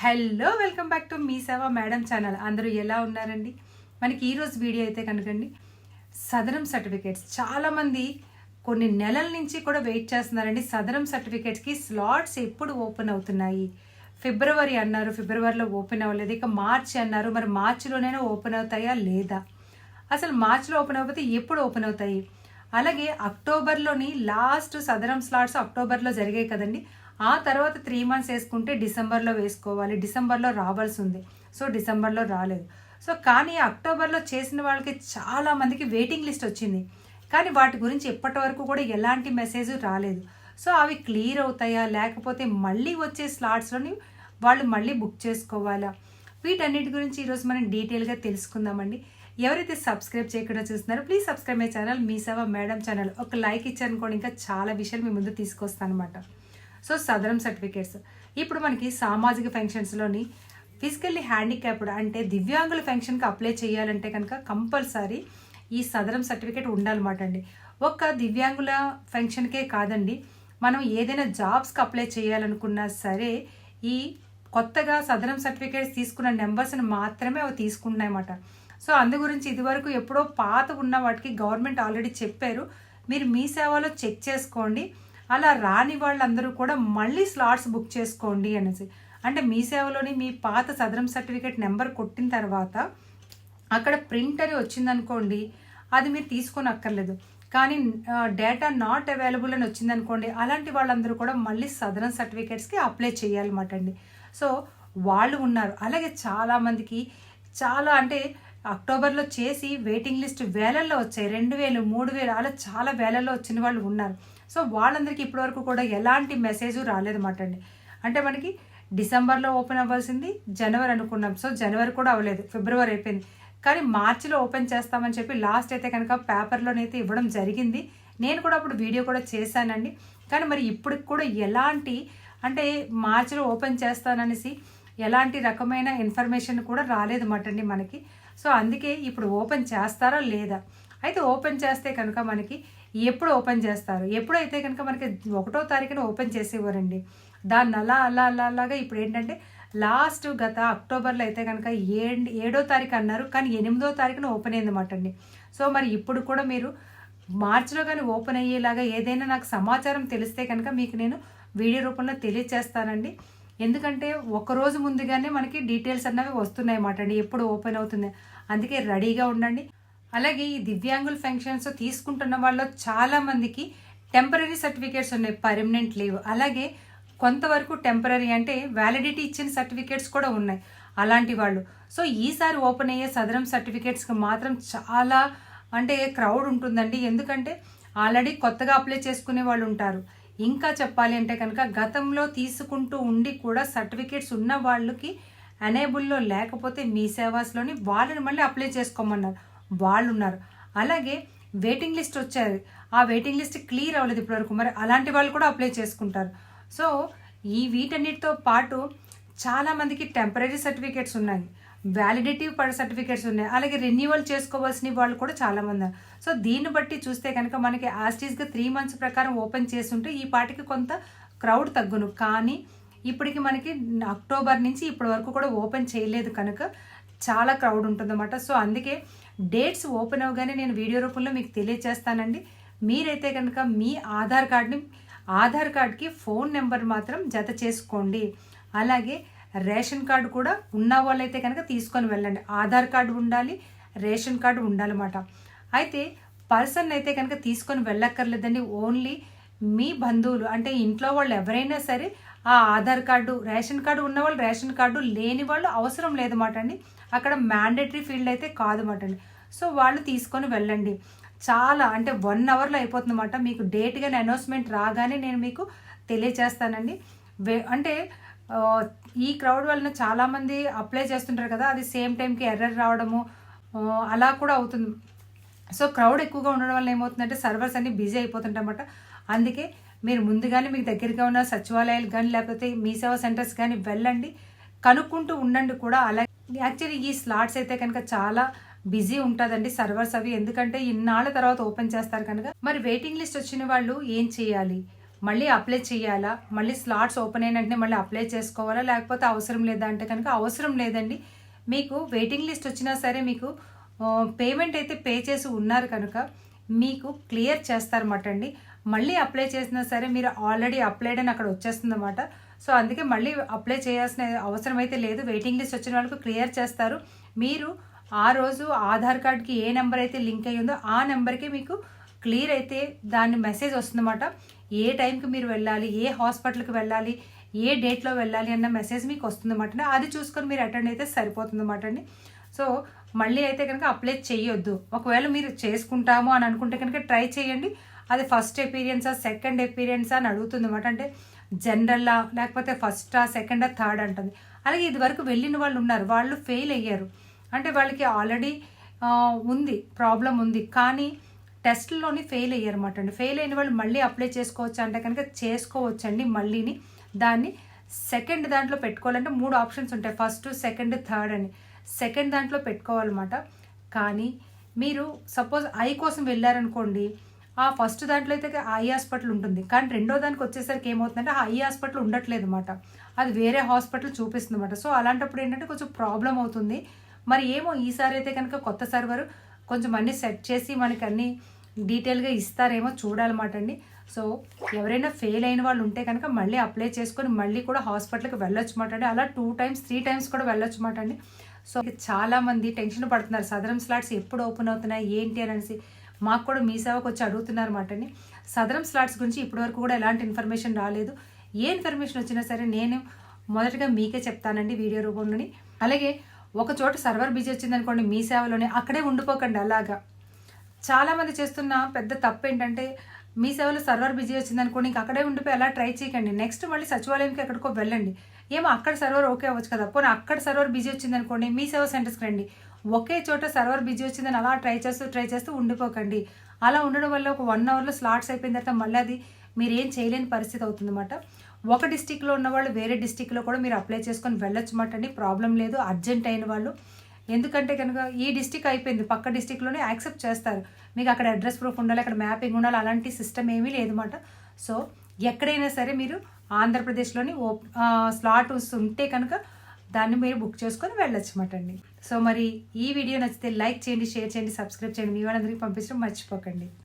Hello welcome back to Mee Seva madam channel. అందరూ ఎలా ఉన్నారండి? మనకి ఈరోజు వీడియో అయితే కనుకండి. సదరం సర్టిఫికేట్స్. చాలామంది కొన్ని నెలల నుంచి కూడా వెయిట్ చేస్తున్నారండి. సదరం సర్టిఫికేట్స్కి స్లాట్స్ ఎప్పుడు ఓపెన్ అవుతున్నాయి? ఫిబ్రవరి అన్నారు. ఫిబ్రవరిలో ఓపెన్ అవ్వలేదు. ఇక మార్చి అన్నారు. మరి మార్చిలోనైనా ఓపెన్ అవుతాయా లేదా? అసలు మార్చిలో ఓపెన్ అవ్వకపోతే ఎప్పుడు ఓపెన్ అవుతాయి? అలాగే అక్టోబర్లోని లాస్ట్ సదరం స్లాట్స్ అక్టోబర్లో జరిగాయి కదండి. ఆ తర్వాత త్రీ మంత్స్ వేసుకుంటే డిసెంబర్లో వేసుకోవాలి. డిసెంబర్లో రావాల్సి ఉంది సో డిసెంబర్లో రాలేదు. సో కానీ అక్టోబర్లో చేసిన వాళ్ళకి చాలా మందికి వెయిటింగ్ లిస్ట్ వచ్చింది. కానీ వాటి గురించి ఎప్పటి వరకు కూడా ఎలాంటి మెసేజ్ రాలేదు. సో అవి క్లియర్ అవుతాయా? లేకపోతే మళ్ళీ వచ్చే స్లాట్స్లోని వాళ్ళు మళ్ళీ బుక్ చేసుకోవాలా? వీటన్నిటి గురించి ఈరోజు మనం డీటెయిల్గా తెలుసుకుందామండి. ఎవరైతే సబ్స్క్రైబ్ చేయకుండా చూస్తున్నారో please subscribe my channel Mee Seva madam channel ఒక లైక్ ఇచ్చారనుకోండి ఇంకా చాలా విషయాలు మీ ముందు తీసుకొస్తాను అనమాట సో సదరం సర్టిఫికేట్స్. ఇప్పుడు మనకి సామాజిక ఫంక్షన్స్లోని ఫిజికల్లీ హ్యాండిక్యాప్డ్ అంటే దివ్యాంగుల ఫంక్షన్కి అప్లై చేయాలంటే కనుక కంపల్సరీ ఈ సదరం సర్టిఫికేట్ ఉండాలన్నమాట అండి. ఒక్క దివ్యాంగుల ఫంక్షన్కే కాదండి మనం ఏదైనా జాబ్స్కి అప్లై చేయాలనుకున్నా సరే ఈ కొత్తగా సదరం సర్టిఫికేట్స్ తీసుకున్న నెంబర్స్ని మాత్రమే అవి తీసుకుంటున్నాయన్నమాట. సో అందు గురించి ఇదివరకు ఎప్పుడో పాత ఉన్న వాటికి గవర్నమెంట్ ఆల్రెడీ చెప్పారు. మీరు మీ సేవలో చెక్ చేసుకోండి. అలా రాని వాళ్ళందరూ కూడా మళ్ళీ స్లాట్స్ బుక్ చేసుకోండి అనేసి. అంటే మీ సేవలోని మీ పాత సదరం సర్టిఫికేట్ నెంబర్ కొట్టిన తర్వాత అక్కడ ప్రింట్ అని వచ్చిందనుకోండి అది మీరు తీసుకొని అక్కర్లేదు కానీ డేటా నాట్ అవైలబుల్ అని వచ్చిందనుకోండి అలాంటి వాళ్ళందరూ కూడా మళ్ళీ సదరన్ సర్టిఫికేట్స్కి అప్లై చేయాలన్నమాట అండి. సో వాళ్ళు ఉన్నారు. అలాగే చాలామందికి చాలా అంటే అక్టోబర్లో చేసి వెయిటింగ్ లిస్ట్ వేలల్లో వచ్చాయి. రెండు వేలు మూడు వేలు అలా చాలా వేలల్లో వచ్చిన వాళ్ళు ఉన్నారు. సో వాళ్ళందరికీ ఇప్పటివరకు కూడా ఎలాంటి మెసేజ్ రాలేదన్నమాట అండి. అంటే మనకి డిసెంబర్లో ఓపెన్ అవ్వాల్సింది జనవరి అనుకున్నాం. సో జనవరి కూడా అవ్వలేదు. ఫిబ్రవరి అయిపోయింది. కానీ మార్చిలో ఓపెన్ చేస్తామని చెప్పి లాస్ట్ అయితే కనుక పేపర్లోనైతే ఇవ్వడం జరిగింది. నేను కూడా అప్పుడు వీడియో కూడా చేశానండి. కానీ మరి ఇప్పటికి కూడా ఎలాంటి అంటే మార్చిలో ఓపెన్ చేస్తాననేసి ఎలాంటి రకమైన ఇన్ఫర్మేషన్ కూడా రాలేదు అండి మనకి. సో అందుకే ఇప్పుడు ఓపెన్ చేస్తారా లేదా? అయితే ఓపెన్ చేస్తే కనుక మనకి ఎప్పుడు ఓపెన్ చేస్తారు? ఎప్పుడైతే కనుక మనకి ఒకటో తారీఖున ఓపెన్ చేసేవారండి. దాన్ని అలా అలా అలా అలాగా ఇప్పుడు ఏంటంటే లాస్ట్ గత అక్టోబర్లో అయితే కనుక ఏ ఏడో తారీఖు అన్నారు కానీ ఎనిమిదో తారీఖున ఓపెన్ అయిందన్నమాట అండి. సో మరి ఇప్పుడు కూడా మీరు మార్చిలో కానీ ఓపెన్ అయ్యేలాగా ఏదైనా నాకు సమాచారం తెలిస్తే కనుక మీకు నేను వీడియో రూపంలో తెలియచేస్తానండి. ఎందుకంటే ఒక రోజు ముందుగానే మనకి డీటెయిల్స్ అన్నవి వస్తున్నాయి అన్నమాట అండి. ఎప్పుడు ఓపెన్ అవుతుంది. అందుకే రెడీగా ఉండండి. అలాగే ఈ దివ్యాంగుల ఫంక్షన్స్ తీసుకుంటున్న వాళ్ళు చాలా మందికి టెంపరీ సర్టిఫికేట్స్ ఉన్నాయి పర్మనెంట్ లీవ్. అలాగే కొంతవరకు టెంపరీ అంటే వ్యాలిడిటీ ఇచ్చిన సర్టిఫికేట్స్ కూడా ఉన్నాయి అలాంటి వాళ్ళు. సో ఈసారి ఓపెన్ అయ్యే సదరం సర్టిఫికేట్స్కి మాత్రం చాలా అంటే క్రౌడ్ ఉంటుందండి. ఎందుకంటే ఆల్రెడీ కొత్తగా అప్లై చేసుకునే వాళ్ళు ఉంటారు. ఇంకా చెప్పాలి అంటే కనుక గతంలో తీసుకుంటూ ఉండి కూడా సర్టిఫికేట్స్ ఉన్న వాళ్ళకి అనేబుల్లో లేకపోతే మీ సేవాస్లోని వాళ్ళని మళ్ళీ అప్లై చేసుకోమన్నారు. వాళ్ళు ఉన్నారు అలాగే వెయిటింగ్ లిస్ట్ వచ్చారు. ఆ వెయిటింగ్ లిస్ట్ క్లియర్ అవ్వలేదు ఇప్పటివరకు. మరి అలాంటి వాళ్ళు కూడా అప్లై చేసుకుంటారు. సో ఈ వీటన్నిటితో పాటు చాలామందికి టెంపరీ సర్టిఫికేట్స్ ఉన్నాయి. వ్యాలిడిటీ పర్ సర్టిఫికేట్స్ ఉన్నాయి. అలాగే రెన్యువల్ చేసుకోవాల్సిన వాళ్ళు కూడా చాలామంది సో దీన్ని బట్టి చూస్తే కనుక మనకి ఆస్టీస్గా త్రీ మంత్స్ ప్రకారం ఓపెన్ చేస్తుంటే ఈ పాటికి కొంత క్రౌడ్ తగ్గును. కానీ ఇప్పటికి మనకి అక్టోబర్ నుంచి ఇప్పటి వరకు కూడా ఓపెన్ చేయలేదు కనుక చాలా క్రౌడ్ ఉంటుందన్నమాట. సో అందుకే డేట్స్ ఓపెన్ అవగానే నేను వీడియో రూపంలో మీకు తెలియజేస్తానండి. మీరైతే కనుక మీ ఆధార్ కార్డ్ని ఆధార్ కార్డ్కి ఫోన్ నెంబర్ మాత్రం జత చేసుకోండి. అలాగే రేషన్ కార్డు కూడా ఉన్న వాళ్ళైతే కనుక తీసుకొని వెళ్ళండి. ఆధార్ కార్డు ఉండాలి రేషన్ కార్డు ఉండాలన్నమాట. అయితే పర్సన్ అయితే కనుక తీసుకొని వెళ్ళక్కర్లేదండి. ఓన్లీ మీ బంధువులు అంటే ఇంట్లో వాళ్ళు ఎవరైనా సరే ఆ ఆధార్ కార్డు రేషన్ కార్డు ఉన్న వాళ్ళు రేషన్ కార్డు లేని వాళ్ళు అవసరం లేదన్నమాట అండి. అక్కడ మ్యాండేటరీ ఫీల్డ్ అయితే కాదన్నమాట అండి. సో వాళ్ళు తీసుకొని వెళ్ళండి. చాలా అంటే వన్ అవర్లో అయిపోతుందన్నమాట. మీకు డేట్ కానీ అనౌన్స్మెంట్ రాగానే నేను మీకు తెలియజేస్తానండి వే అంటే ఈ క్రౌడ్ వలన చాలామంది అప్లై చేస్తుంటారు కదా అది సేమ్ టైంకి ఎర్రర్ రావడము అలా కూడా అవుతుంది. సో క్రౌడ్ ఎక్కువగా ఉండడం వల్ల ఏమవుతుందంటే సర్వర్స్ అన్ని బిజీ అయిపోతుంటాయన్నమాట అందుకే మీరు ముందుగానే మీకు దగ్గరగా ఉన్న సచివాలయాలు కానీ లేకపోతే మీ సేవా సెంటర్స్ కానీ వెళ్ళండి. కనుక్కుంటూ ఉండండి కూడా. అలాగే యాక్చువల్లీ ఈ స్లాట్స్ అయితే కనుక చాలా బిజీ ఉంటుందండి సర్వర్స్ అవి. ఎందుకంటే ఇన్నాళ్ళ తర్వాత ఓపెన్ చేస్తారు కనుక. మరి వెయిటింగ్ లిస్ట్ వచ్చిన వాళ్ళు ఏం చేయాలి? మళ్ళీ అప్లై చేయాలా? మళ్ళీ స్లాట్స్ ఓపెన్ అయిన వెంటనే మళ్ళీ అప్లై చేసుకోవాలా? లేకపోతే అవసరం లేదా అంటే కనుక అవసరం లేదండి. మీకు వెయిటింగ్ లిస్ట్ వచ్చినా సరే మీకు పేమెంట్ అయితే పే చేసి ఉన్నారు కనుక మీకు క్లియర్ చేస్తారన్నమాట అండి. మళ్ళీ అప్లై చేసినా సరే మీరు ఆల్రెడీ అప్లైడ్ అని అక్కడ వచ్చేస్తుంది అనమాట సో అందుకే మళ్ళీ అప్లై చేయాల్సిన అవసరం అయితే లేదు. వెయిటింగ్ లిస్ట్ వచ్చిన వాళ్ళకు క్లియర్ చేస్తారు. మీరు ఆ రోజు ఆధార్ కార్డ్కి ఏ నెంబర్ అయితే లింక్ అయ్యిందో ఆ నెంబర్కి మీకు క్లియర్ అయితే దాని మెసేజ్ వస్తుందన్నమాట. ఏ టైంకి మీరు వెళ్ళాలి ఏ హాస్పిటల్కి వెళ్ళాలి ఏ డేట్లో వెళ్ళాలి అన్న మెసేజ్ మీకు వస్తుంది అండి అది చూసుకొని మీరు అటెండ్ అయితే సరిపోతుందన్నమాట అండి. సో మళ్ళీ అయితే కనుక అప్లై చేయొద్దు. ఒకవేళ మీరు చేసుకుంటాము అని అనుకుంటే కనుక ట్రై చేయండి. అది ఫస్ట్ ఎపీరియన్సా సెకండ్ ఎపీరియన్సా అని అడుగుతుంది అనమాట అంటే జనరల్లా లేకపోతే ఫస్టా సెకండా థర్డ్ అంటుంది. అలాగే ఇది వరకు వెళ్ళిన వాళ్ళు ఉన్నారు. వాళ్ళు ఫెయిల్ అయ్యారు. అంటే వాళ్ళకి ఆల్రెడీ ఉంది ప్రాబ్లం ఉంది. కానీ టెస్ట్లోని ఫెయిల్ అయ్యారన్నమాట అండి. ఫెయిల్ అయిన వాళ్ళు మళ్ళీ అప్లై చేసుకోవచ్చు అంటే కనుక చేసుకోవచ్చండి మళ్ళీని. దాన్ని సెకండ్ దాంట్లో పెట్టుకోవాలంటే మూడు ఆప్షన్స్ ఉంటాయి. ఫస్ట్ సెకండ్ థర్డ్ అని. సెకండ్ దాంట్లో పెట్టుకోవాలన్నమాట. కానీ మీరు సపోజ్ ఐ కోసం వెళ్ళారనుకోండి ఆ ఫస్ట్ దాంట్లో అయితే ఐ హాస్పిటల్ ఉంటుంది. కానీ రెండో దానికి వచ్చేసరికి ఏమవుతుందంటే ఆ ఐ హాస్పిటల్ ఉండట్లేదు అనమాట అది వేరే హాస్పిటల్ చూపిస్తుంది అనమాట సో అలాంటప్పుడు ఏంటంటే కొంచెం ప్రాబ్లం అవుతుంది. మరి ఏమో ఈసారి అయితే కనుక కొత్త సర్వర్ కొంచెం అన్ని సెట్ చేసి మనకి అన్ని డీటెయిల్గా ఇస్తారేమో చూడాలన్నమాట అండి. సో ఎవరైనా ఫెయిల్ అయిన వాళ్ళు ఉంటే కనుక మళ్ళీ అప్లై చేసుకొని మళ్ళీ కూడా హాస్పిటల్కి వెళ్ళొచ్చు మాట అండి. అలా టూ టైమ్స్ త్రీ టైమ్స్ కూడా వెళ్ళొచ్చు మాట అండి. సో చాలామంది టెన్షన్ పడుతున్నారు. సదరం స్లాట్స్ ఎప్పుడు ఓపెన్ అవుతున్నాయి? ఏంటి అని అనేసి మాకు కూడా మీ సేవకు వచ్చి అడుగుతున్నారు మాట అండి. సదరం స్లాట్స్ గురించి ఇప్పటివరకు కూడా ఎలాంటి ఇన్ఫర్మేషన్ రాలేదు. ఏ ఇన్ఫర్మేషన్ వచ్చినా సరే నేను మొదటగా మీకే చెప్తానండి వీడియో రూపంలోని. అలాగే ఒక చోట సర్వర్ బిజీ వచ్చింది అనుకోండి మీ సేవలోనే అక్కడే ఉండిపోకండి అలాగా. చాలామంది చేస్తున్న పెద్ద తప్పు ఏంటంటే మీ సేవలో సర్వర్ బిజీ వచ్చింది అనుకోండి ఇంకా అక్కడే ఉండిపోయి అలా ట్రై చేయకండి. నెక్స్ట్ మళ్ళీ సచివాలయంకి ఎక్కడికో వెళ్ళండి. ఏమో అక్కడ సర్వర్ ఓకే అవ్వచ్చు కదా పోనీ అక్కడ సర్వర్ బిజీ వచ్చింది అనుకోండి మీ సేవ సెంటర్స్కి రండి. ఒకే చోట సర్వర్ బిజీ వచ్చిందని అలా ట్రై చేస్తూ ట్రై చేస్తూ ఉండిపోకండి. అలా ఉండడం వల్ల ఒక వన్ అవర్లో స్లాట్స్ అయిపోయిన తర్వాత మళ్ళీ అది మీరు ఏం చేయలేని పరిస్థితి అవుతుందన్నమాట. ఒక డిస్టిక్లో ఉన్న వాళ్ళు వేరే డిస్టిక్లో కూడా మీరు అప్లై చేసుకొని వెళ్ళొచ్చు మాట అండి. ప్రాబ్లం లేదు అర్జెంట్ అయిన వాళ్ళు. ఎందుకంటే కనుక ఈ డిస్టిక్ అయిపోయింది పక్క డిస్టిక్లోనే యాక్సెప్ట్ చేస్తారు. మీకు అక్కడ అడ్రస్ ప్రూఫ్ ఉండాలి అక్కడ మ్యాపింగ్ ఉండాలి అలాంటి సిస్టమ్ ఏమీ లేదన్నమాట. సో ఎక్కడైనా సరే మీరు ఆంధ్రప్రదేశ్లోని ఓ స్లాట్ ఉంటే కనుక దాన్ని మీరు బుక్ చేసుకొని వెళ్ళొచ్చు అండి. సో మరి ఈ వీడియో నచ్చితే లైక్ చేయండి షేర్ చేయండి సబ్స్క్రైబ్ చేయండి. మీ వాళ్ళందరికీ పంపించడం మర్చిపోకండి.